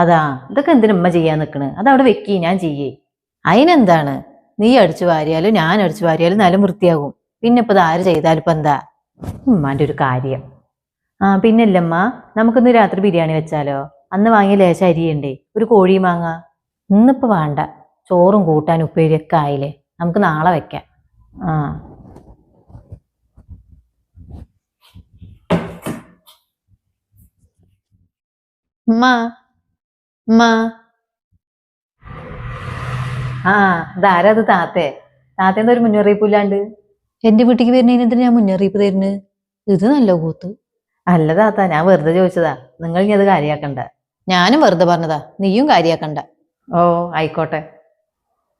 അതാ ഇതൊക്കെ എന്തിനു ഉമ്മ ചെയ്യാൻ നിൽക്കണ് അതവിടെ വെക്കി ഞാൻ ചെയ്യേ. അതിനെന്താണ് നീ അടിച്ചു വാരിയാലും ഞാൻ അടിച്ചു വാരിയാലും നല്ല വൃത്തിയാകും. പിന്നെ ഇപ്പൊ ആര് ചെയ്താലും ഇപ്പൊ എന്താ? ഉമ്മാന്റെ ഒരു കാര്യം. ആ പിന്നല്ലമ്മ നമുക്കിന്ന് രാത്രി ബിരിയാണി വെച്ചാലോ? അന്ന് വാങ്ങിയ ലേശ അരിയുണ്ടേ. ഒരു കോഴിയും വാങ്ങാ. ഇന്നിപ്പോ വേണ്ട. ചോറും കൂട്ടാൻ ഉപ്പേരിയൊക്കെ ആയില്ലേ? നമുക്ക് നാളെ വെക്കാം. ആ. ഉമ്മ ഉമ്മ ആ ഇതാരാ അത് താത്തേ? താത്തേന്റെ ഒരു മുന്നറിയിപ്പ് ഇല്ലാണ്ട്. എന്റെ വീട്ടിലേക്ക് വരുന്നതിന് എന്തിനാ ഞാൻ മുന്നറിയിപ്പ് തരുന്നത് ഇത് നല്ല കൂത്ത്. അല്ല താത്ത ഞാൻ വെറുതെ ചോദിച്ചതാ. നിങ്ങൾ ഇനി അത് കാര്യാക്കണ്ട. ഞാനും വെറുതെ പറഞ്ഞതാ. നീയും കാര്യാക്കണ്ട. ഓ ആയിക്കോട്ടെ.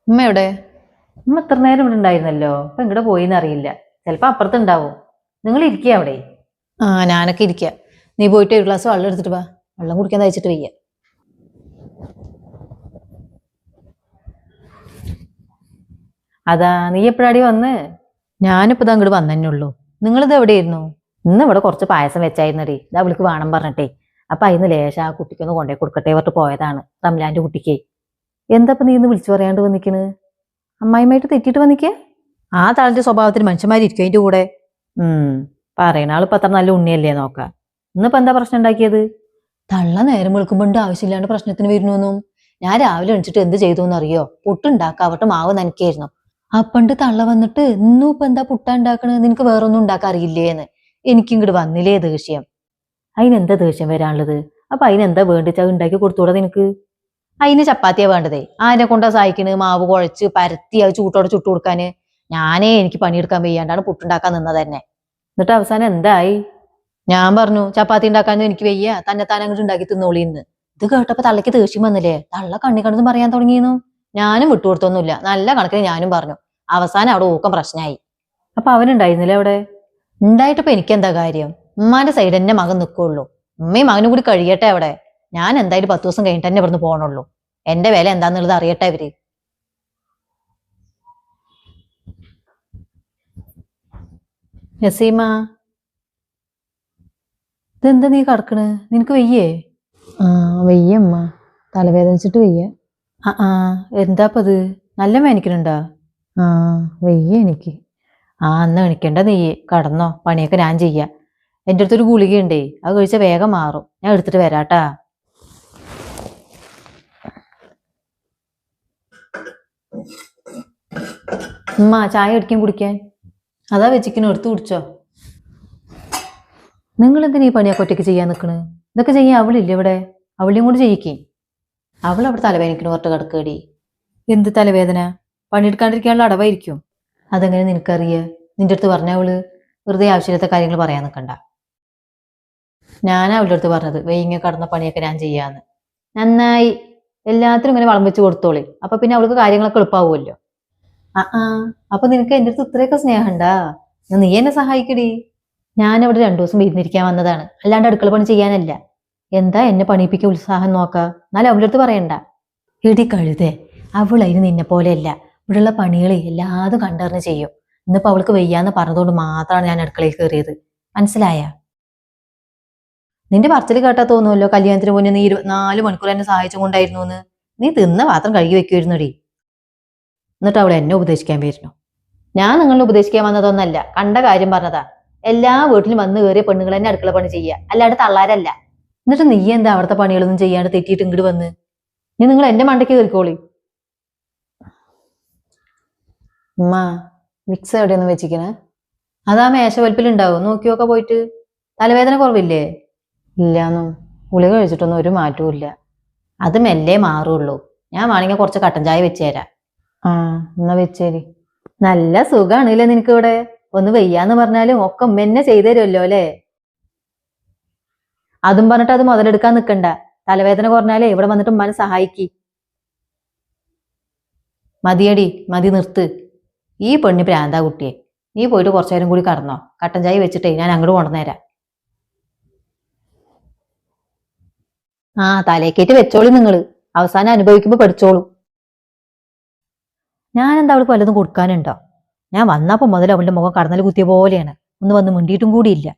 ഉമ്മ എവിടെ? ഉമ്മ എത്ര നേരം ഇവിടെ ഉണ്ടായിരുന്നല്ലോ. ഇപ്പൊ ഇങ്ങടെ പോയിന്ന് അറിയില്ല. ചിലപ്പോ അപ്പുറത്തുണ്ടാവും. നിങ്ങൾ ഇരിക്കുക അവിടെ. ആ ഞാനൊക്കെ ഇരിക്കുക നീ പോയിട്ട് ഒരു ഗ്ലാസ് വെള്ളം എടുത്തിട്ട് വാ. വെള്ളം കുടിക്കാൻ തയ്ച്ചിട്ട് വയ്യ. അതാ നീ എപ്പോഴാടി വന്ന്? ഞാനിപ്പോ ഇതാ അങ്ങോട്ട് വന്നു ഉള്ളൂ നിങ്ങളിത് എവിടെയായിരുന്നു? ഇന്ന് ഇവിടെ കുറച്ച് പായസം വെച്ചായിരുന്നടി. ഇത് അവൾക്ക് വേണം പറഞ്ഞിട്ടേ. അപ്പൊ അതിന് ലേശ ആ കുട്ടിക്കൊന്ന് കൊണ്ടേ കൊടുക്കട്ടെ പറഞ്ഞിട്ട് പോയതാണ് റംലാന്റെ കുട്ടിക്ക്. എന്താപ്പൊ നീ ഇന്ന് വിളിച്ചു പറയാണ്ട് വന്നിക്കണ്? അമ്മായിമായിട്ട് തെറ്റിയിട്ട് വന്നിക്കേ? ആ തളന്റെ സ്വഭാവത്തിന് മനുഷ്യന്മാരിക്കും അതിന്റെ കൂടെ. ഉം പറയണ ആളിപ്പോ അത്ര നല്ല ഉണ്ണിയല്ലേ നോക്ക. ഇന്നിപ്പോ എന്താ പ്രശ്നം ഉണ്ടാക്കിയത്? തള്ള നേരം വിളിക്കുമ്പോണ്ട് ആവശ്യമില്ലാണ്ട് പ്രശ്നത്തിന് വരുന്നു ഞാൻ രാവിലെ എണിച്ചിട്ട് എന്ത് ചെയ്തു എന്നറിയോ പുട്ടുണ്ടാക്കാവട്ടെ മാവ് നനയ്ക്കായിരുന്നു. അപ്പണ്ട് തള്ള വന്നിട്ട് ഇന്നും ഇപ്പൊ എന്താ പുട്ട ഉണ്ടാക്കണത് നിനക്ക് വേറൊന്നും ഉണ്ടാക്കാൻ അറിയില്ലേന്ന്. എനിക്കും ഇങ്ങോട്ട് വന്നില്ലേ ദേഷ്യം അതിനെന്താ ദേഷ്യം വരാനുള്ളത്? അപ്പൊ അതിനെന്താ വേണ്ടിച്ചാ ഉണ്ടാക്കി കൊടുത്തൂടെ നിനക്ക്? അതിന് ചപ്പാത്തിയാ വേണ്ടതേ. ആരെ കൊണ്ടാ സഹായിക്കണ് മാവ് കുഴച്ച് പരത്തി അത് ചൂട്ടോടെ ചുട്ടു കൊടുക്കാന്? ഞാനേ എനിക്ക് പണിയെടുക്കാൻ വയ്യാണ്ടാണ് പുട്ടുണ്ടാക്കാൻ നിന്നത് തന്നെ. എന്നിട്ട് അവസാനം എന്തായി? ഞാൻ പറഞ്ഞു ചപ്പാത്തി ഉണ്ടാക്കാനൊന്നും എനിക്ക് വയ്യ. തന്നെ താൻ അങ്ങോട്ട് ഉണ്ടാക്കി തിന്നോളിന്ന്. ഇത് കേട്ടപ്പോ തള്ളക്ക് ദേഷ്യം വന്നില്ലേ? തള്ള കണ്ണി പറയാൻ തുടങ്ങിയെന്നു? ഞാനും വിട്ടുകൊടുത്തൊന്നുമില്ല. നല്ല കണക്കിന് ഞാനും പറഞ്ഞു. അവസാനം അവിടെ ഊക്കം പ്രശ്നമായി. അപ്പൊ അവനുണ്ടായിരുന്നില്ല അവിടെ? ഉണ്ടായിട്ടിപ്പോ എനിക്കെന്താ കാര്യം? ഉമ്മാന്റെ സൈഡ് എന്നെ മകൻ നിൽക്കുള്ളൂ ഉമ്മയും മകനും കൂടി കഴിയട്ടെ അവിടെ. ഞാൻ എന്തായാലും പത്ത് ദിവസം കഴിഞ്ഞിട്ട് തന്നെ ഇവിടുന്ന് പോകണുള്ളൂ എന്റെ വില എന്താന്നുള്ളത് അറിയട്ടെ അവർ നസീമ ഇതെന്താ നീ കടക്കണ്? നിനക്ക് വയ്യേ? ആ വയ്യമ്മ തലവേദനിച്ചിട്ട് വയ്യ. ആ എന്താപ്പത്? നല്ല മേനിക്കണുണ്ടോ ആ വെയ്യ എനിക്ക്. ആ അന്ന് എണിക്കണ്ട നെയ്യ് കടന്നോ. പണിയൊക്കെ ഞാൻ ചെയ്യാം. എന്റെ അടുത്തൊരു ഗുളികയുണ്ടേ അത് കഴിച്ചാൽ വേഗം മാറും. ഞാൻ എടുത്തിട്ട് വരാട്ടാ. ഉമ്മ ചായ അടിക്കാൻ കുടിക്കാൻ? അതാ വെച്ചിക്കണു എടുത്ത് കുടിച്ചോ. നിങ്ങൾ എന്തിനാ ഈ പണിയൊക്കെ ഒറ്റയ്ക്ക് ചെയ്യാൻ നിൽക്കണ് ഇതൊക്കെ ചെയ്യാൻ അവളില്ലേ ഇവിടെ? അവളെയും കൂടി ചെയ്യിക്കേ. അവൾ അവിടെ തലവേദനയ്ക്കണ് പുറത്ത് കിടക്കേടി എന്ത് തലവേദന? പണിയെടുക്കാണ്ടിരിക്കാനുള്ള അടവായിരിക്കും. അതെങ്ങനെ നിനക്കറിയ? നിന്റെ അടുത്ത് പറഞ്ഞ അവൾ വെറുതെ ആവശ്യമില്ലാത്ത കാര്യങ്ങൾ പറയാൻ നിൽക്കണ്ട. ഞാൻ അവളുടെ അടുത്ത് പറഞ്ഞത് വെയിങ്ങ കടന്ന പണിയൊക്കെ ഞാൻ ചെയ്യാന്ന്. നന്നായി. എല്ലാത്തിനും ഇങ്ങനെ വളം വെച്ച് കൊടുത്തോളി. അപ്പൊ പിന്നെ അവൾക്ക് കാര്യങ്ങളൊക്കെ എളുപ്പമാവുമല്ലോ ആ ആ. അപ്പൊ നിനക്ക് എന്റെ അടുത്ത് ഇത്രയൊക്കെ സ്നേഹമുണ്ടാ? നീ എന്നെ സഹായിക്കടി. ഞാൻ അവിടെ രണ്ടു ദിവസം വിരുന്നിരിക്കാൻ വന്നതാണ്. അല്ലാണ്ട് അടുക്കള പണി ചെയ്യാനല്ല. എന്താ എന്നെ പണിയിപ്പിക്കാൻ ഉത്സാഹം നോക്ക? എന്നാലും അവളുടെ അടുത്ത് പറയണ്ട. ഇടി കഴുതേ അവൾ അതിന് നിന്നെ പോലെയല്ല. ഇവിടെയുള്ള പണികളെ എല്ലാതും കണ്ടറിഞ്ഞ് ചെയ്യും. ഇന്നിപ്പോ അവൾക്ക് വയ്യാന്ന് പറഞ്ഞതുകൊണ്ട് മാത്രമാണ് ഞാൻ അടുക്കളയിൽ കയറിയത്. മനസ്സിലായ? നിന്റെ പറച്ചിൽ കേട്ടാ തോന്നുമല്ലോ കല്യാണത്തിന് മുന്നേ നീ ഇരുപത്തിനാല് മണിക്കൂർ എന്നെ സഹായിച്ചുകൊണ്ടായിരുന്നു എന്ന് നീ തിന്ന പാത്രം കഴുകി വെക്കുമായിരുന്നുടി എന്നിട്ട് അവൾ എന്നെ ഉപദേശിക്കാൻ വരുന്നു ഞാൻ നിങ്ങളെ ഉപദേശിക്കാൻ വന്നതൊന്നല്ല കണ്ട കാര്യം പറഞ്ഞതാ. എല്ലാ വീട്ടിലും വന്ന് കയറിയ പെണ്ണുങ്ങൾ തന്നെ അടുക്കള പണി ചെയ്യുക. അല്ലാണ്ട് തള്ളാരല്ല. എന്നിട്ട് നീ എന്താ അവിടുത്തെ പണികളൊന്നും ചെയ്യാണ്ട് തെറ്റിയിട്ട് ഇങ്ങോട്ട് വന്ന്? നീ നിങ്ങൾ എന്റെ മണ്ടയ്ക്ക് കയറിക്കോളി ഉമ്മ മിക്സ് എവിടെയൊന്നും വെച്ചിക്കണേ അതാ മേശവൽപ്പിൽ ഉണ്ടാവും നോക്കിയൊക്കെ പോയിട്ട്. തലവേദന കുറവില്ലേ? ഇല്ലാന്നും. ഉളി കഴിച്ചിട്ടൊന്നും ഒരു മാറ്റവും ഇല്ല. അത് മെല്ലെ മാറുള്ളൂ. ഞാൻ വേണമെങ്കിൽ കുറച്ച് കട്ടൻ ചായ വെച്ച് തരാം. ആ എന്നാ വെച്ചേരി നല്ല സുഖാണല്ലേ നിനക്ക് ഇവിടെ ഒന്ന് വയ്യാന്ന് പറഞ്ഞാലും ഒക്കെ ഉമ്മ തന്നെ ചെയ്തു തരുമല്ലോ അല്ലേ അതും പറഞ്ഞിട്ട് അത് മുതലെടുക്കാൻ നിൽക്കണ്ട തലവേദന കുറഞ്ഞാലേ ഇവിടെ വന്നിട്ട് ഉമ്മാനെ സഹായിക്കി. മതിയടി മതി നിർത്ത്. ഈ പെണ്ണി പ്രാന്താ കുട്ടിയെ. നീ പോയിട്ട് കുറച്ചു നേരം കൂടി കടന്നോ. കട്ടൻ ചായ വെച്ചിട്ടേ ഞാൻ അങ്ങോട്ട് കൊണ്ടുവന്നേരാം ആ തലേക്കേറ്റ് വെച്ചോളി നിങ്ങൾ. അവസാനം അനുഭവിക്കുമ്പോ പഠിച്ചോളൂ. ഞാൻ എന്താ അവൾക്ക് വല്ലതും കൊടുക്കാനുണ്ടോ? ഞാൻ വന്നപ്പോ മുതൽ അവളുടെ മുഖം കടന്നൽ കുത്തിയ പോലെയാണ്. ഒന്ന് വന്ന് മിണ്ടിയിട്ടും കൂടിയില്ല.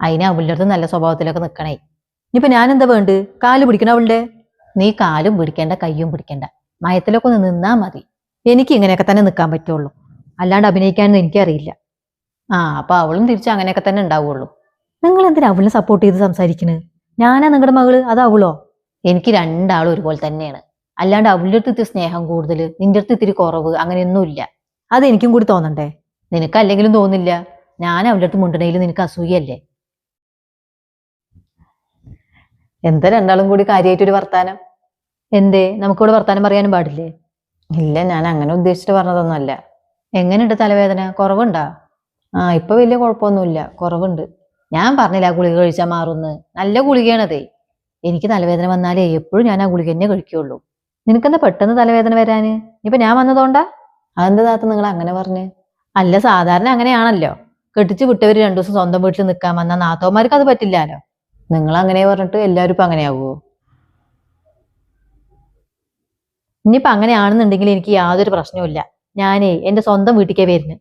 അതിനെ അവളുടെ അടുത്ത് നല്ല സ്വഭാവത്തിലൊക്കെ നിൽക്കണേ ഇനിയിപ്പൊ ഞാൻ എന്താ വേണ്ട കാൽ പിടിക്കണ അവളുടെ? നീ കാലും പിടിക്കേണ്ട കയ്യും പിടിക്കേണ്ട. മയത്തിലൊക്കെ ഒന്ന് നിന്നാ മതി. എനിക്ക് ഇങ്ങനെയൊക്കെ തന്നെ നിൽക്കാൻ പറ്റുള്ളൂ. അല്ലാണ്ട് അഭിനയിക്കാനൊന്നും എനിക്കറിയില്ല. ആ അപ്പൊ അവളും തിരിച്ച് അങ്ങനെയൊക്കെ തന്നെ ഉണ്ടാവുള്ളൂ. നിങ്ങൾ എന്തിനാ അവളിനെ സപ്പോർട്ട് ചെയ്ത് സംസാരിക്കുന്നത് ഞാനാ നിങ്ങളുടെ മകൾ അത് അവളോ? എനിക്ക് രണ്ടാളും ഒരുപോലെ തന്നെയാണ്. അല്ലാണ്ട് അവളുടെ അടുത്ത് ഇത്തിരി സ്നേഹം കൂടുതൽ നിന്റെ അടുത്ത് ഇത്തിരി കുറവ് അങ്ങനെയൊന്നുമില്ല അത് എനിക്കും കൂടി തോന്നണ്ടേ? നിനക്ക് അല്ലെങ്കിലും തോന്നില്ല. ഞാൻ അവളുടെ അടുത്ത് മുണ്ടണയിൽ നിനക്ക് അസൂയല്ലേ എന്താ രണ്ടാളും കൂടി കാര്യമായിട്ടൊരു വർത്താനം? എന്തേ? നമുക്കിവിടെ വർത്താനം പറയാനും പാടില്ലേ? ഇല്ല ഞാൻ അങ്ങനെ ഉദ്ദേശിച്ചിട്ട് പറഞ്ഞതൊന്നുമല്ല. എങ്ങനെയുണ്ട് തലവേദന? കുറവുണ്ടാ? ആ ഇപ്പൊ വലിയ കുഴപ്പമൊന്നുമില്ല. കുറവുണ്ട്. ഞാൻ പറഞ്ഞില്ല ആ ഗുളിക കഴിച്ചാൽ മാറുന്ന് നല്ല ഗുളികയാണതേ. എനിക്ക് തലവേദന വന്നാലേ എപ്പോഴും ഞാൻ ആ ഗുളിക തന്നെ കഴിക്കുള്ളൂ നിനക്കെന്താ പെട്ടെന്ന് തലവേദന വരാന്? ഇപ്പൊ ഞാൻ വന്നതുകൊണ്ടാ അതെന്താ താത്ത നിങ്ങൾ അങ്ങനെ പറഞ്ഞ്? അല്ല സാധാരണ അങ്ങനെയാണല്ലോ. കെട്ടിച്ച് വിട്ടവര് രണ്ടു ദിവസം സ്വന്തം വീട്ടിൽ നിൽക്കാൻ വന്ന നാത്തോമാർക്ക് അത് പറ്റില്ലാലോ? നിങ്ങൾ അങ്ങനെ പറഞ്ഞിട്ട് എല്ലാവരും ഇപ്പൊ അങ്ങനെയാവുമോ ഇനിയിപ്പൊ അങ്ങനെയാണെന്നുണ്ടെങ്കിൽ എനിക്ക് യാതൊരു പ്രശ്നവുമില്ല ഞാനേ എന്റെ സ്വന്തം വീട്ടിലേക്കേ വരുന്നു.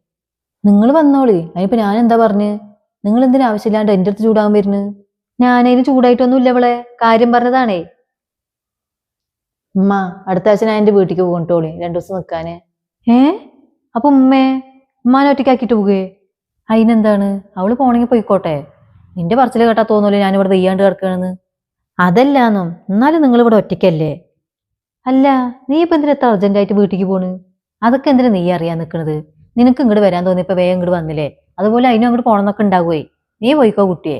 നിങ്ങൾ വന്നോളി. അതിനിപ്പോ ഞാൻ എന്താ പറഞ്ഞ്? നിങ്ങൾ എന്തിനാ ആവശ്യമില്ലാണ്ട് എന്റെ അടുത്ത് ചൂടാകാൻ വരുന്നു? ഞാനതിന് ചൂടായിട്ടൊന്നുമില്ല അവളെ കാര്യം പറഞ്ഞതാണേ. ഉമ്മ അടുത്ത ആഴ്ച ഞാൻ എന്റെ വീട്ടിലേക്ക് പോകണ്ടോളി. രണ്ടു ദിവസം നിൽക്കാന് ഏ? അപ്പൊ ഉമ്മേ ഉമ്മാനെ ഒറ്റയ്ക്കാക്കിട്ട് പോകേ? അതിനെന്താണ് അവൾ പോണെങ്കിൽ പോയിക്കോട്ടെ. നിന്റെ പറച്ചിൽ കേട്ടാ തോന്നൂലേ ഞാൻ ഇവിടെ വെയ്യാണ്ട് കിടക്കണെന്ന്? അതല്ലാന്നും എന്നാലും നിങ്ങൾ ഇവിടെ ഒറ്റയ്ക്കല്ലേ? അല്ല നീ ഇപ്പൊ എന്തിനാ എത്ര അർജന്റായിട്ട് വീട്ടിലേക്ക് പോണ്? അതൊക്കെ എന്തിനാ നീ അറിയാൻ നിൽക്കണത് നിനക്ക് ഇങ്ങോട്ട് വരാൻ തോന്നി ഇപ്പൊ വേഗം ഇങ്ങോട്ട് വന്നില്ലേ? അതുപോലെ അതിനും അങ്ങോട്ട് പോണെന്നൊക്കെ ഉണ്ടാകുവേ നീ പോയിക്കോ കുട്ടിയെ.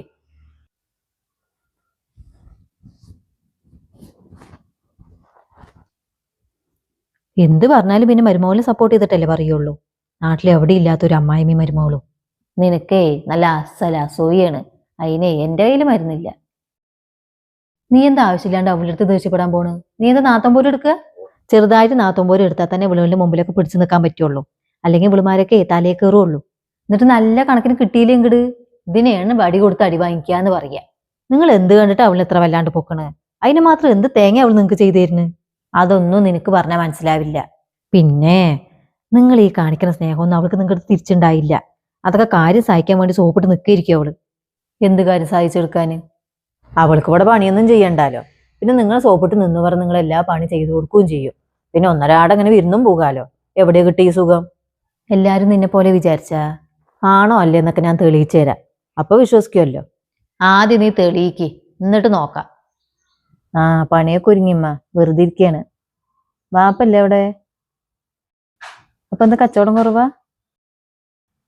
എന്ത് പറഞ്ഞാലും പിന്നെ മരുമോളെ സപ്പോർട്ട് ചെയ്തിട്ടല്ലേ പറയുള്ളൂ. നാട്ടിൽ എവിടെ ഇല്ലാത്തൊരു അമ്മായിമ്മ മരുമോളും. നിനക്കേ നല്ല അസല അസൂയാണ് അതിനെ എന്റെ കയ്യിൽ മരുന്നില്ല. നീ എന്താ ആവശ്യമില്ലാണ്ട് അവളുടെ അടുത്ത് ദേഷ്യപ്പെടാൻ പോണ്? നീ എന്താ നാത്തം പോലും എടുക്കുക ചെറുതായിട്ട് നാത്തം പോലും എടുത്താൽ തന്നെ വിളുവിന്റെ മുമ്പിലൊക്കെ പിടിച്ചു നിൽക്കാൻ പറ്റുള്ളൂ. അല്ലെങ്കിൽ വിളുമാരൊക്കെ തലയെ കയറുള്ളൂ. എന്നിട്ട് നല്ല കണക്കിന് കിട്ടിയില്ലേ ഇങ്ങട്? ഇതിനെയാണ് വടി കൊടുത്ത് അടി വാങ്ങിക്കുക എന്ന് പറയാ. നിങ്ങൾ എന്ത് കണ്ടിട്ട് അവളിന് എത്ര വല്ലാണ്ട് പൊക്കണ്? അതിന് മാത്രം എന്ത് തേങ്ങ അവൾ നിങ്ങൾക്ക് ചെയ്തു തരുന്നു? അതൊന്നും നിനക്ക് പറഞ്ഞാൽ മനസ്സിലാവില്ല. പിന്നെ നിങ്ങൾ ഈ കാണിക്കുന്ന സ്നേഹമൊന്നും അവൾക്ക് നിങ്ങൾക്ക് തിരിച്ചുണ്ടായില്ല. അതൊക്കെ കാര്യം സഹായിക്കാൻ വേണ്ടി സോപ്പിട്ട് നിൽക്കിയിരിക്കും അവൾ. എന്ത് കാര്യം സഹായിച്ചെടുക്കാന് അവൾക്ക് ഇവിടെ പണിയൊന്നും ചെയ്യണ്ടല്ലോ പിന്നെ നിങ്ങൾ സോപ്പിട്ട് നിന്ന് പറഞ്ഞ് നിങ്ങൾ എല്ലാ പണി ചെയ്തു കൊടുക്കുകയും ചെയ്യും. പിന്നെ ഒന്നരാടെ അങ്ങനെ വിരുന്നും പോകാലോ? എവിടെ കിട്ടി ഈ സുഖം? എല്ലാരും നിന്നെ പോലെ വിചാരിച്ചാ? ആണോ അല്ലേ എന്നൊക്കെ ഞാൻ തെളിയിച്ചു തരാം. അപ്പൊ വിശ്വസിക്കുമല്ലോ ആദ്യം നീ തെളിയിക്ക്. എന്നിട്ട് നോക്കാം. ആ പണിയൊക്കെ ഒരുങ്ങിമ്മ വെറുതെ ഇരിക്കാണ് വാപ്പല്ലേ അവിടെ? അപ്പൊ എന്താ കച്ചവടം കുറവാ?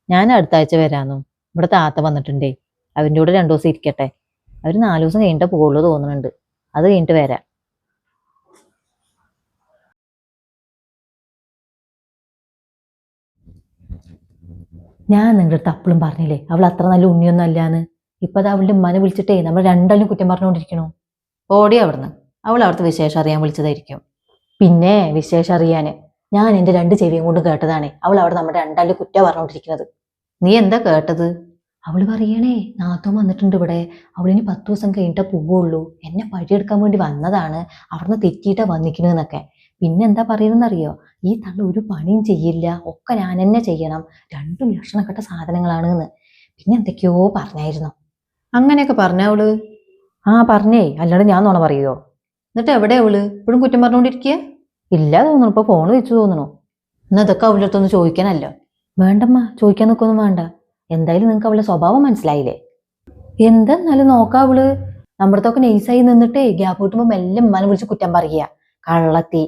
ഞാൻ അടുത്ത ആഴ്ച വരാന്നു. ഇവിടെ താത്ത വന്നിട്ടുണ്ടേ. അവന്റെ കൂടെ രണ്ടു ദിവസം ഇരിക്കട്ടെ. അവർ നാലു ദിവസം കഴിഞ്ഞിട്ടേ പോകുള്ളൂ തോന്നുന്നുണ്ട്. അത് കഴിഞ്ഞിട്ട് വരാം. ഞാൻ നിങ്ങളുടെ അടുത്ത് അപ്പളും പറഞ്ഞില്ലേ അവൾ അത്ര നല്ല ഉണ്ണിയൊന്നും അല്ലാന്ന്. ഇപ്പൊ അത് അവളുടെ ഉമ്മാനെ വിളിച്ചിട്ടേ നമ്മൾ രണ്ടാളും കുറ്റം പറഞ്ഞുകൊണ്ടിരിക്കണു. ഓടി അവിടുന്ന്. അവൾ അവിടുത്തെ വിശേഷം അറിയാൻ വിളിച്ചതായിരിക്കും. പിന്നെ വിശേഷം അറിയാന് ഞാൻ എന്റെ രണ്ട് ചെവിയും കൊണ്ട് കേട്ടതാണ്. അവൾ അവിടെ നമ്മുടെ രണ്ടാളും കുറ്റം പറഞ്ഞുകൊണ്ടിരിക്കുന്നത്. നീ എന്താ കേട്ടത്? അവൾ പറയണേ നാത്തോൻ വന്നിട്ടുണ്ട് ഇവിടെ. അവളിനി പത്ത് ദിവസം കഴിഞ്ഞിട്ടേ പോവുള്ളൂ. എന്നെ പഴിയെടുക്കാൻ വേണ്ടി വന്നതാണ്. അവിടുന്ന് തെറ്റിയിട്ടാ വന്നിക്കണെന്നൊക്കെ. പിന്നെ എന്താ പറയുന്നറിയോ? ഈ തള്ള ഒരു പണിയും ചെയ്യില്ല. ഒക്കെ ഞാൻ തന്നെ ചെയ്യണം. രണ്ടും ലക്ഷണക്കെട്ട സാധനങ്ങളാണെന്ന്. സാധനങ്ങളാണ് എന്ന് പിന്നെ എന്തൊക്കെയോ പറഞ്ഞായിരുന്നു. അങ്ങനെയൊക്കെ പറഞ്ഞ അവൾ? ആ പറഞ്ഞേ. അല്ലാണ്ട് ഞാൻ നോണ പറയുമോ എന്നിട്ട് എവിടെ അവൾ? ഇപ്പോഴും കുറ്റം പറഞ്ഞുകൊണ്ടിരിക്കുക ഇല്ല തോന്നുന്നു. ഇപ്പൊ ഫോണ് വെച്ചു തോന്നണു എന്നാ ഇതൊക്കെ അവളുടെ അടുത്തൊന്ന് ചോദിക്കാനല്ലോ. വേണ്ടമ്മ ചോദിക്കാൻ നിൽക്കൊന്നും വേണ്ട. എന്തായാലും നിങ്ങൾക്ക് അവളുടെ സ്വഭാവം മനസ്സിലായില്ലേ? എന്തെന്നാലും നോക്കാം അവൾ. നമ്മുടെത്തൊക്കെ നൈസായി നിന്നിട്ടേ ഗ്യാപ്പ് കിട്ടുമ്പോൾ മെല്ലെ ഉമ്മാനെ വിളിച്ച് കുറ്റം പറയുക. കള്ളത്തി.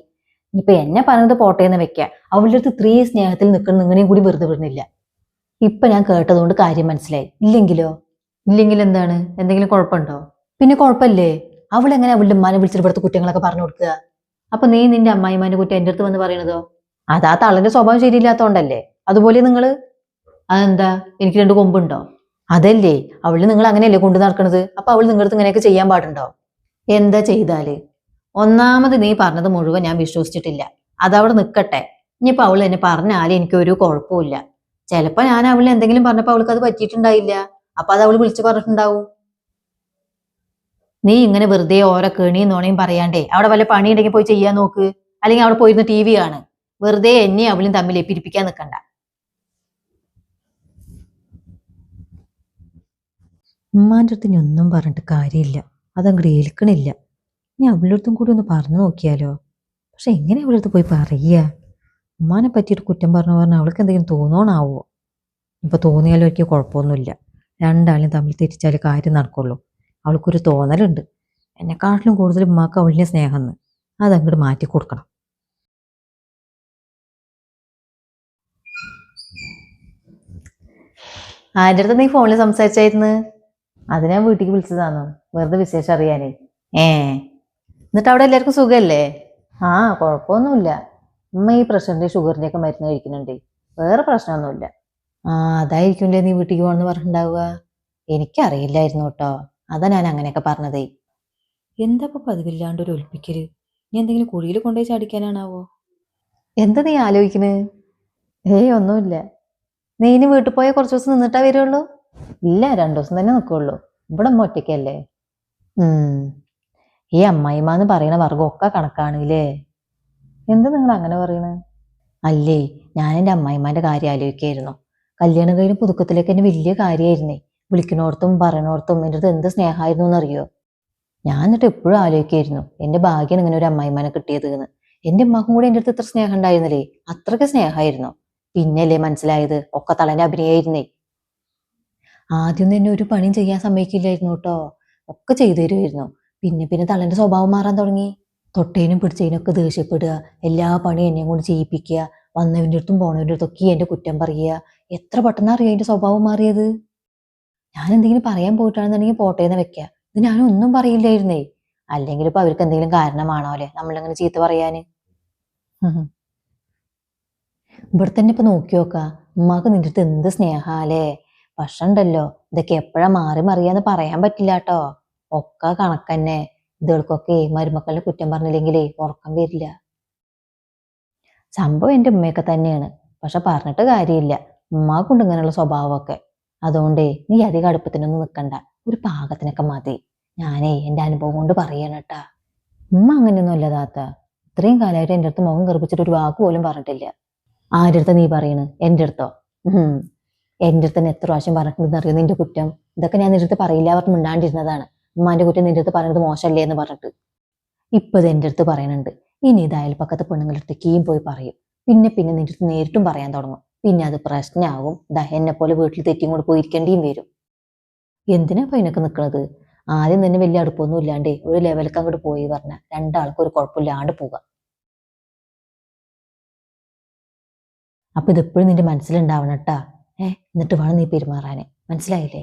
ഇപ്പൊ എന്നെ പറഞ്ഞത് പോട്ടെ എന്ന് വെക്ക അവളുടെ അടുത്ത് ഇത്രയും സ്നേഹത്തിൽ നിൽക്കണം നിങ്ങളെയും കൂടി വെറുതെ വിടുന്നില്ല. ഇപ്പൊ ഞാൻ കേട്ടതുകൊണ്ട് കാര്യം മനസ്സിലായി. ഇല്ലെങ്കിലോ? ഇല്ലെങ്കിൽ എന്താണ്? എന്തെങ്കിലും കുഴപ്പമുണ്ടോ? പിന്നെ കുഴപ്പമില്ലേ? അവൾ എങ്ങനെ അവളുടെ ഉമ്മാനെ വിളിച്ചിട്ട് ഇവിടുത്തെ കുറ്റങ്ങളൊക്കെ പറഞ്ഞു കൊടുക്കുക? അപ്പൊ നീ നിന്റെ അമ്മായിമാന്റെ കുറ്റം എന്റെ അടുത്ത് വന്ന് പറയണതോ? അതാ തള്ളന്റെ സ്വഭാവം ശരിയില്ലാത്തോണ്ടല്ലേ? അതുപോലെ നിങ്ങൾ അതെന്താ? എനിക്ക് രണ്ട് കൊമ്പുണ്ടോ? അതല്ലേ. അവൾ നിങ്ങൾ അങ്ങനെയല്ലേ കൊണ്ടു നടക്കണത്? അപ്പൊ അവൾ നിങ്ങളുടെ അടുത്ത് ഇങ്ങനെയൊക്കെ ചെയ്യാൻ പാടുണ്ടോ? എന്താ ചെയ്താൽ? ഒന്നാമത് നീ പറഞ്ഞത് മുഴുവൻ ഞാൻ വിശ്വസിച്ചിട്ടില്ല. അതവിടെ നിൽക്കട്ടെ ഇനിയിപ്പോ അവൾ എന്നെ പറഞ്ഞാലേ എനിക്കൊരു കുഴപ്പമില്ല ചിലപ്പോ ഞാൻ അവൾ എന്തെങ്കിലും പറഞ്ഞപ്പോ അവൾക്ക് അത് പറ്റിയിട്ടുണ്ടായില്ല. അപ്പൊ അത് അവൾ വിളിച്ചു പറഞ്ഞിട്ടുണ്ടാവും. നീ ഇങ്ങനെ വെറുതെ ഓരോ കേണിയും നോണയും പറയാണ്ടേ അവിടെ വല്ല പണിയുണ്ടെങ്കിൽ പോയി ചെയ്യാൻ നോക്ക്. അല്ലെങ്കിൽ അവിടെ പോയിരുന്ന് ടി വി ആണ് വെറുതെ എന്നെ അവളും തമ്മിൽ പിരിപ്പിക്കാൻ നിൽക്കണ്ട ഉമ്മാന്റെ അടുത്ത് ഒന്നും പറഞ്ഞിട്ട് കാര്യമില്ല. അതങ്ങോട്ട് ഏൽക്കണില്ല. ഇനി അവളുടെ അടുത്തും കൂടി ഒന്ന് പറഞ്ഞു നോക്കിയാലോ? പക്ഷെ എങ്ങനെ അവളുടെ അടുത്ത് പോയി പറയുക ഉമ്മാനെ പറ്റിയിട്ട് കുറ്റം പറഞ്ഞു പറഞ്ഞാൽ അവൾക്ക് എന്തെങ്കിലും തോന്നണാവോ? ഇപ്പോൾ തോന്നിയാലും ഒരിക്കലും കുഴപ്പമൊന്നുമില്ല. രണ്ടാളും തമ്മിൽ തിരിച്ചാൽ കാര്യം നടക്കുള്ളൂ. അവൾക്കൊരു തോന്നലുണ്ട്. എന്നെക്കാട്ടിലും കൂടുതൽ ഉമ്മാക്ക് അവളിനെ സ്നേഹമെന്ന് അതങ്ങോട്ട് മാറ്റി കൊടുക്കണം. ആരുടെ അടുത്ത് നീ ഫോണിൽ സംസാരിച്ചായിരുന്നു? അത് ഞാൻ വീട്ടിലേക്ക് വിളിച്ചതാണോ വെറുതെ വിശേഷം അറിയാനേ. ഏ. എന്നിട്ട് അവിടെ എല്ലാവർക്കും സുഖമല്ലേ ആ കുഴപ്പമൊന്നുമില്ല. ഉമ്മ ഈ പ്രഷറിന്റെ ഷുഗറിന്റെ ഒക്കെ മരുന്ന് കഴിക്കുന്നുണ്ട്. വേറെ പ്രശ്നമൊന്നുമില്ല. ആ അതായിരിക്കുമല്ലേ നീ വീട്ടിലേക്ക് പോകണമെന്ന് പറഞ്ഞിട്ടുണ്ടാവുക? എനിക്കറിയില്ലായിരുന്നു കേട്ടോ. അതാ ഞാൻ അങ്ങനെയൊക്കെ പറഞ്ഞതേ. എന്താ ഇപ്പൊ പതിവില്ലാണ്ട് ഒരു ഒലിപ്പിക്കൽ? നീ എന്തെങ്കിലും കുഴിയിൽ കൊണ്ടുപോയി ചാടിക്കാനാണാവോ? എന്താ നീ ആലോചിക്കുന്നത് ഏയ് ഒന്നുമില്ല. നീ ഇനി വീട്ടിൽ പോയാൽ കുറച്ച് ദിവസം നിന്നിട്ടാ വരുള്ളൂ. ഇല്ല രണ്ടു ദിവസം തന്നെ നിൽക്കുള്ളൂ ഇവിടെ ഒറ്റയ്ക്കല്ലേ? ഉം. ഈ അമ്മായിമാന്ന് പറയണ വർഗം ഒക്കെ കണക്കാണ് ഇല്ലേ എന്താ നിങ്ങൾ അങ്ങനെ പറയണേ? അല്ലേ ഞാൻ എന്റെ അമ്മായിമാന്റെ കാര്യം ആലോചിക്കായിരുന്നു. കല്യാണം കഴിഞ്ഞ പുതുക്കത്തിലേക്ക് എന്നെ വലിയ കാര്യമായിരുന്നേ. വിളിക്കണോടത്തും പറയണോടത്തും എന്റെ അടുത്ത് എന്ത് സ്നേഹമായിരുന്നു എന്നറിയോ? ഞാൻ എന്നിട്ട് എപ്പോഴും ആലോചിക്കായിരുന്നു എന്റെ ഭാഗ്യം ഇങ്ങനെ ഒരു അമ്മായിമാനെ കിട്ടിയത് എന്ന് എന്റെ അമ്മക്കും കൂടെ എന്റെ അടുത്ത് ഇത്ര സ്നേഹം ഉണ്ടായിരുന്നില്ലേ? അത്രയ്ക്ക് സ്നേഹമായിരുന്നു. പിന്നല്ലേ മനസ്സിലായത്? ഒക്കെ തളന്റെ അഭിനയായിരുന്നേ. ആദ്യം തന്നെ ഒരു പണിയും ചെയ്യാൻ സമ്മതിക്കില്ലായിരുന്നു കേട്ടോ. ഒക്കെ ചെയ്തു തരുമായിരുന്നു പിന്നെ പിന്നെ തള്ളന്റെ സ്വഭാവം മാറാൻ തുടങ്ങി. തൊട്ടേനും പിടിച്ചതിനൊക്കെ ദേഷ്യപ്പെടുക എല്ലാ പണിയും എന്നെ കൊണ്ട് ചെയ്യിപ്പിക്കുക വന്നവന്റെ അടുത്തും പോണവന്റെ അടുത്തൊക്കെ എന്റെ കുറ്റം പറയുക. എത്ര പെട്ടെന്ന് അറിയാം എന്റെ സ്വഭാവം മാറിയത്? ഞാൻ എന്തെങ്കിലും പറയാൻ പോയിട്ടാണെന്നുണ്ടെങ്കിൽ പോട്ടേന്ന് വെക്കുക. ഇത് ഒന്നും പറയില്ലായിരുന്നേ. അല്ലെങ്കിൽ ഇപ്പൊ അവർക്ക് എന്തെങ്കിലും കാരണമാണോ അല്ലെ? നമ്മളങ്ങനെ ചീത്ത പറയാന്. ഇവിടെ തന്നെ ഇപ്പൊ നോക്കി നോക്കാ ഉമ്മാക്ക് നിന്റെ അടുത്ത് എന്ത് സ്നേഹാലേ ഉണ്ടല്ലോ ഇതൊക്കെ എപ്പോഴാ മാറി മറിയാന്ന് പറയാൻ പറ്റില്ല കേട്ടോ ഒക്കെ കണക്കന്നെ. ഇതുകൾക്കൊക്കെ മരുമക്കളുടെ കുറ്റം പറഞ്ഞില്ലെങ്കിലേ ഉറക്കം വരില്ല. സംഭവം എന്റെ ഉമ്മയൊക്കെ തന്നെയാണ്. പക്ഷെ പറഞ്ഞിട്ട് കാര്യമില്ല. ഉമ്മാക്കുണ്ട് ഇങ്ങനെയുള്ള സ്വഭാവമൊക്കെ. അതുകൊണ്ടേ നീ അധികം അടുപ്പത്തിനൊന്നും നിൽക്കണ്ട ഒരു പാകത്തിനൊക്കെ മതി. ഞാനേ എന്റെ അനുഭവം കൊണ്ട് പറയണം കേട്ടാ ഉമ്മ അങ്ങനെയൊന്നും അല്ല താത്ത. ഇത്രയും കാലമായിട്ട് എന്റെ അടുത്ത് മുഖം കറുപ്പിച്ചിട്ട് ഒരു വാക്ക് പോലും പറഞ്ഞിട്ടില്ല. ആരുടെ അടുത്ത നീ പറയണ്? എന്റെ അടുത്തോ? എന്റെ അടുത്ത് തന്നെ എത്ര പ്രാവശ്യം പറഞ്ഞിട്ടുണ്ടെന്ന് അറിയോ? നിന്റെ കുറ്റം. ഇതൊക്കെ ഞാൻ നിന്റെ അടുത്ത് പറയില്ല. അവർക്ക് മിണ്ടാണ്ടിരുന്നതാണ്. ഉമ്മാന്റെ കുറ്റം നിന്റെ അടുത്ത് പറയുന്നത് മോശമല്ലേ എന്ന് പറഞ്ഞിട്ട്. ഇപ്പൊ ഇത് എന്റെ അടുത്ത് പറയുന്നുണ്ട് ഇനി ഇത് അയൽപ്പക്കത്തെ പെണ്ണുങ്ങളുടെ അടുത്തേക്കും പോയി പറയും. പിന്നെ പിന്നെ നിന്റെ അടുത്ത് നേരിട്ടും പറയാൻ തുടങ്ങും. പിന്നെ അത് പ്രശ്നമാകും. ദഹനെ പോലെ വീട്ടിൽ തെറ്റിയും കൂടെ പോയിരിക്കേണ്ടിയും വരും. എന്തിനാ ഇപ്പൊ ഇതിനൊക്കെ നിൽക്കുന്നത് ആദ്യം തന്നെ വലിയ അടുപ്പൊന്നും ഇല്ലാണ്ടേ ഒരു ലെവലൊക്കെ അങ്ങോട്ട് പോയി പറഞ്ഞ രണ്ടാൾക്കും ഒരു കുഴപ്പമില്ലാണ്ട് പോകാം. അപ്പൊ ഇതെപ്പോഴും നിന്റെ മനസ്സിലുണ്ടാവണം കേട്ടാ ഏ എന്നിട്ട് വേണം നീ പെരുമാറാൻ മനസ്സിലായില്ലേ?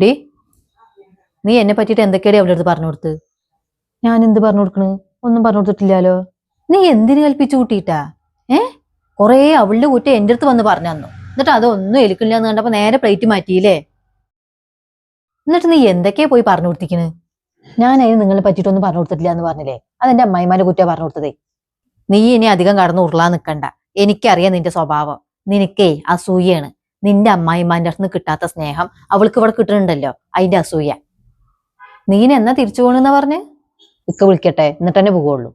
ഡി നീ എന്നെ പറ്റിയിട്ട് എന്തൊക്കെയാണ് അവളുടെ അടുത്ത് പറഞ്ഞു കൊടുത്ത്? ഞാൻ എന്ത് പറഞ്ഞു കൊടുക്കണ്? ഒന്നും പറഞ്ഞു കൊടുത്തിട്ടില്ലാലോ നീ എന്തിനു കൽപ്പിച്ചു കൂട്ടിയിട്ടാ? ഏ? കൊറേ അവളുടെ കൂട്ടി എന്റെ അടുത്ത് വന്ന് പറഞ്ഞു തന്നു. എന്നിട്ട് അതൊന്നും എലിക്കില്ല എന്ന് കണ്ടപ്പോ നേരെ പ്ലേറ്റ് മാറ്റിയില്ലേ? എന്നിട്ട് നീ എന്തൊക്കെയാ പോയി പറഞ്ഞു കൊടുത്തിക്കണ് ഞാൻ അതിന് നിങ്ങളെ പറ്റിയിട്ടൊന്നും പറഞ്ഞു കൊടുത്തിട്ടില്ല എന്ന് പറഞ്ഞില്ലേ? അതെന്റെ അമ്മായിമാരെ കുറ്റിയാ പറഞ്ഞു കൊടുത്തതേ. നീ ഇനി അധികം കടന്നു ഉരുളാ നിൽക്കണ്ട എനിക്കറിയാം നിന്റെ സ്വഭാവം. നിനക്കേ അസൂയാണ് നിന്റെ അമ്മായിമാന്റെ അടുത്ത് കിട്ടാത്ത സ്നേഹം അവൾക്ക് ഇവിടെ കിട്ടുന്നുണ്ടല്ലോ. അതിന്റെ അസൂയ. നീ ഇനി എന്നാ തിരിച്ചു പോണെന്നാ പറഞ്ഞ്? ഇക്ക വിളിക്കട്ടെ. എന്നിട്ട് തന്നെ പോകുള്ളൂ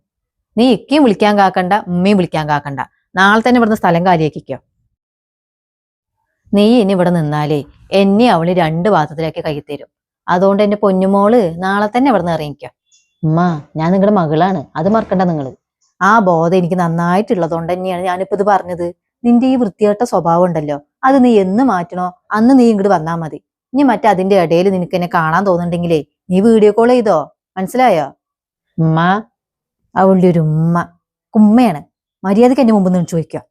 നീ ഇക്കയും വിളിക്കാൻ കാക്കണ്ട ഉമ്മയും വിളിക്കാൻ കാക്കണ്ട. നാളെ തന്നെ ഇവിടുന്ന് സ്ഥലം കാലിയാക്കിക്കോ നീ ഇനി ഇവിടെ നിന്നാലേ എന്നെ അവൾ രണ്ട് പാത്രത്തിലേക്ക് കൈ തരും. അതുകൊണ്ട് എന്റെ പൊന്നുമോൾ നാളെ തന്നെ ഇവിടെ നിന്ന് ഇറങ്ങിക്കോ. ഉമ്മ ഞാൻ നിങ്ങളുടെ മകളാണ്. അത് മറക്കണ്ട നിങ്ങൾ. ആ ബോധം എനിക്ക് നന്നായിട്ടുള്ളതുകൊണ്ട് തന്നെയാണ് ഞാനിപ്പോ ഇത് പറഞ്ഞത്. നിന്റെ ഈ വൃത്തികെട്ട സ്വഭാവം ഉണ്ടല്ലോ അത് നീ എന്ന് മാറ്റണോ? അന്ന് നീ ഇങ്ങോട്ട് വന്നാ മതി. ഇനി മറ്റേ അതിന്റെ ഇടയിൽ നിനക്ക് എന്നെ കാണാൻ തോന്നുന്നുണ്ടെങ്കിലേ നീ വീഡിയോ കോൾ ചെയ്തോ? മനസ്സിലായോ? ഉമ്മ അവളുടെ ഒരു ഉമ്മ. ഉമ്മയാണ്. മര്യാദയ്ക്ക് എന്റെ മുമ്പ് നിന്ന് ചോദിക്കുക.